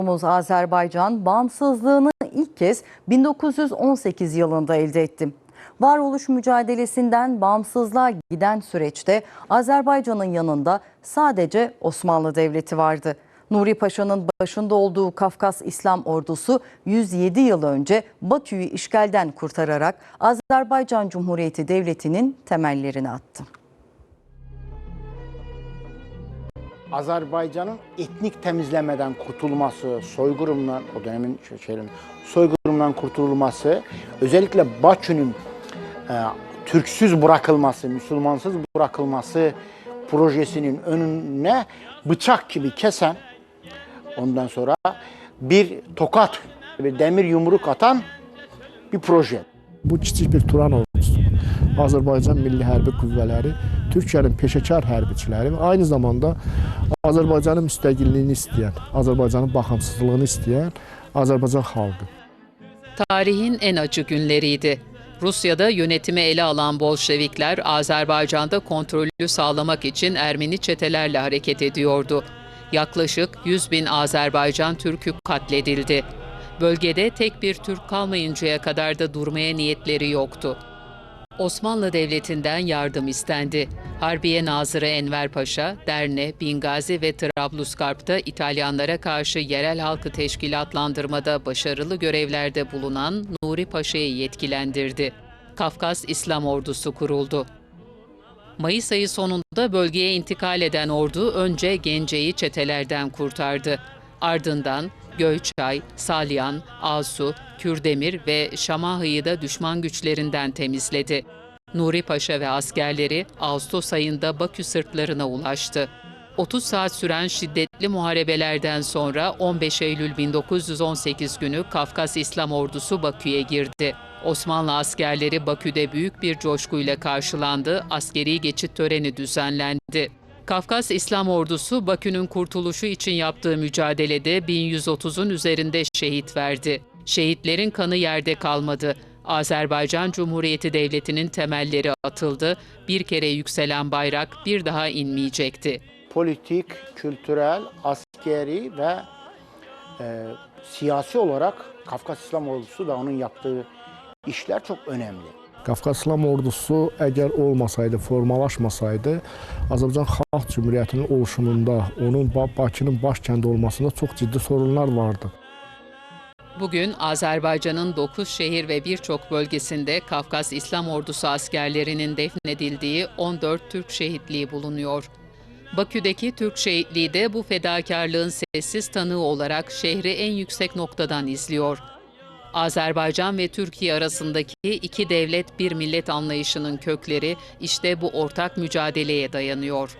Komşumuz Azerbaycan bağımsızlığını ilk kez 1918 yılında elde etti. Varoluş mücadelesinden bağımsızlığa giden süreçte Azerbaycan'ın yanında sadece Osmanlı Devleti vardı. Nuri Paşa'nın başında olduğu Kafkas İslam Ordusu 107 yıl önce Bakü'yü işgalden kurtararak Azerbaycan Cumhuriyeti Devleti'nin temellerini attı. Azerbaycan'ın etnik temizlemeden kurtulması, soykırımdan, o dönemin şey- şeylerin, soykırımdan kurtulması, özellikle Bakü'nün e, Türksüz bırakılması, Müslümansız bırakılması projesinin önüne bıçak gibi kesen, ondan sonra bir tokat, bir demir yumruk atan bir proje. Bu kiçik bir Turan ordusu. Azərbaycan Milli Hərbi Qüvvələri, Türkiyənin peşəkar hərbiçiləri və aynı zamanda Azərbaycanın müstəqilliyini istəyən, Azərbaycanın bağımsızlığını istəyən Azərbaycan xalqı. Tarihin en acı günleriydi. Rusya'da yönetimi ele alan Bolşevikler Azerbaycan'da kontrolü sağlamak için Ermeni çetelerle hareket ediyordu. Yaklaşık 100 bin Azerbaycan Türk'ü katledildi. Bölgede tek bir Türk kalmayıncaya kadar da durmaya niyetleri yoktu. Osmanlı Devleti'nden yardım istendi. Harbiye Nazırı Enver Paşa, Derne, Bingazi ve Trablusgarp'ta İtalyanlara karşı yerel halkı teşkilatlandırmada başarılı görevlerde bulunan Nuri Paşa'yı yetkilendirdi. Kafkas İslam Ordusu kuruldu. Mayıs ayı sonunda bölgeye intikal eden ordu önce Gence'yi çetelerden kurtardı. Ardından Göyçay, Salyan, Asu, Kürdemir ve Şamahı'yı da düşman güçlerinden temizledi. Nuri Paşa ve askerleri Ağustos ayında Bakü sırtlarına ulaştı. 30 saat süren şiddetli muharebelerden sonra 15 Eylül 1918 günü Kafkas İslam Ordusu Bakü'ye girdi. Osmanlı askerleri Bakü'de büyük bir coşkuyla karşılandı, askeri geçit töreni düzenlendi. Kafkas İslam Ordusu Bakü'nün kurtuluşu için yaptığı mücadelede 1130'un üzerinde şehit verdi. Şehitlerin kanı yerde kalmadı. Azerbaycan Cumhuriyeti Devleti'nin temelleri atıldı. Bir kere yükselen bayrak bir daha inmeyecekti. politik, kültürel, askeri ve e, siyasi olarak Kafkas İslam Ordusu ve onun yaptığı işler çok önemli. Qafqaz İslam Ordusu əgər olmasaydı, formalaşmasaydı, Azərbaycan Xalq Cümhuriyyətinin oluşumunda, onun Ba- Bakının baş kəndi olmasında çox ciddi sorunlar vardı. Bugün Azerbaycan'ın 9 şehir ve birçok bölgesinde Kafkas İslam Ordusu askerlerinin defnedildiği 14 Türk şehitliği bulunuyor. Bakü'deki Türk şehitliği de bu fedakarlığın sessiz tanığı olarak şehri en yüksek noktadan izliyor. Azerbaycan ve Türkiye arasındaki iki devlet bir millet anlayışının kökleri işte bu ortak mücadeleye dayanıyor.